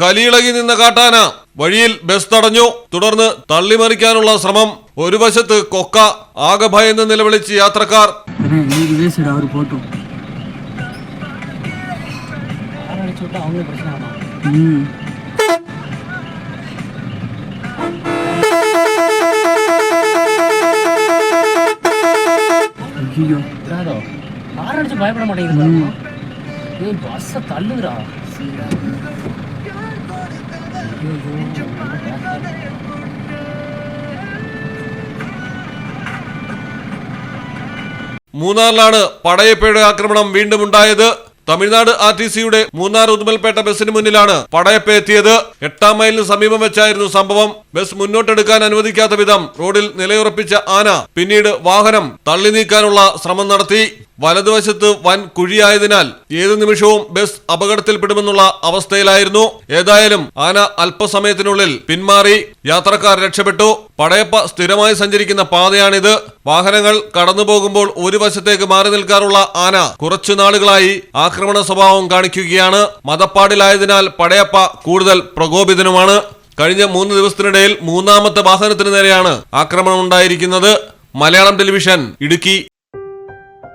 കലിയിളകി നിന്ന കാട്ടാന. വഴിയിൽ ബസ് തടഞ്ഞു. തുടർന്ന് തള്ളിമറിക്കാനുള്ള ശ്രമം. ഒരു വശത്ത് കൊക്ക ആകെ ഭയന്ന് നിലവിളിച്ച് യാത്രക്കാർ. ഭയപ്പെടാൻ മാട്ടേங்குது ഏയ് ബസ് തല്ലുരാ മൂന്നാറിലാണ് പടയപ്പയുടെ ആക്രമണം വീണ്ടും ഉണ്ടായത്. തമിഴ്നാട് ആർ ടി സിയുടെ മൂന്നാർ ഉദുമൽപേട്ട ബസിന് മുന്നിലാണ് പടയപ്പ എത്തിയത്. എട്ടാം മൈലിന് സമീപം വെച്ചായിരുന്നു സംഭവം. ബസ് മുന്നോട്ടെടുക്കാൻ അനുവദിക്കാത്ത വിധം റോഡിൽ നിലയുറപ്പിച്ച ആന പിന്നീട് വാഹനം തള്ളി നീക്കാനുള്ള ശ്രമം നടത്തി. വലതുവശത്ത് വൻ കുഴിയായതിനാൽ ഏതു നിമിഷവും ബസ് അപകടത്തിൽപ്പെടുമെന്നുള്ള അവസ്ഥയിലായിരുന്നു. ഏതായാലും ആന അല്പസമയത്തിനുള്ളിൽ പിന്മാറി. യാത്രക്കാർ രക്ഷപ്പെട്ടു. പടയപ്പ സ്ഥിരമായി സഞ്ചരിക്കുന്ന പാതയാണിത്. വാഹനങ്ങൾ കടന്നു പോകുമ്പോൾ ഒരു വശത്തേക്ക് മാറി നിൽക്കാറുള്ള ആന കുറച്ചു നാളുകളായി ആക്രമണ സ്വഭാവം കാണിക്കുകയാണ്. മതപ്പാടിലായതിനാൽ പടയപ്പ കൂടുതൽ പ്രകോപിതനുമാണ്. കഴിഞ്ഞ മൂന്ന് ദിവസത്തിനിടയിൽ മൂന്നാമത്തെ വാഹനത്തിന് നേരെയാണ് ആക്രമണം ഉണ്ടായിരിക്കുന്നത്. മലയാളം ടെലിവിഷൻ ഇടുക്കി.